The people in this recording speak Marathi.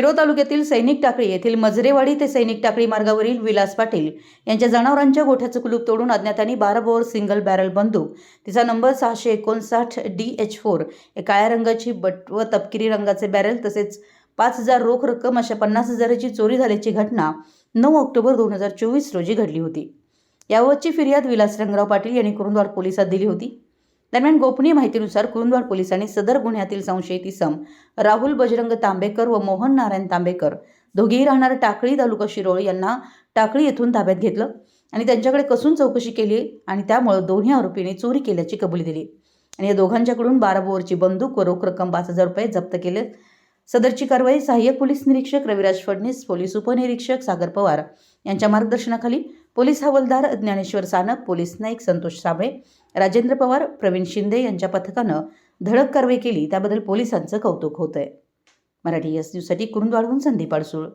शिरो तालुक्यातील सैनिक टाकळी येथील मजरेवाडी ते सैनिक टाकळी मार्गावरील विलास पाटील यांच्या जनावरांच्या गोठ्याचं कुलूप तोडून अज्ञातांनी बारा बोर सिंगल बॅरल बंदूक तिचा नंबर सहाशे एकोणसाठ डी एच फोर या काळ्या रंगाची बट व तपकिरी रंगाचे बॅरल तसेच पाच हजार रोख रक्कम अशा पन्नास हजाराची चोरी झाल्याची घटना नऊ ऑक्टोबर दोन हजार चोवीस रोजी घडली होती. याबाबतची फिर्याद विलास रंगराव पाटील यांनी कुरुंदवाड पोलिसात दिली होती. दरम्यान गोपनीय माहितीनुसार कुरुंदवाड पोलिसांनी सदर गुन्ह्यातील संशयित इसम राहुल बजरंग तांबेकर व मोहन नारायण तांबेकर दोघेही राहणार टाकळी तालुका शिरोळ यांना टाकळी येथून ताब्यात घेतलं आणि त्यांच्याकडे कसून चौकशी केली आणि त्यामुळे दोन्ही आरोपींनी चोरी केल्याची कबुली दिली. आणि या दोघांच्याकडून बारा बोरची बंदूक व रोख रक्कम पाच हजार रुपये जप्त केले. सदरची कारवाई सहाय्यक पोलीस निरीक्षक रविराज फडणीस पोलीस उपनिरीक्षक सागर पवार यांच्या मार्गदर्शनाखाली पोलीस हवालदार ज्ञानेश्वर सानप पोलीस नाईक संतोष साबळे राजेंद्र पवार प्रवीण शिंदे यांच्या पथकानं धडक कारवाई केली. त्याबद्दल पोलिसांचं कौतुक होतंय. मराठी एस न्यूजसाठी कुरुंदवाडहून संदीप अडसूळ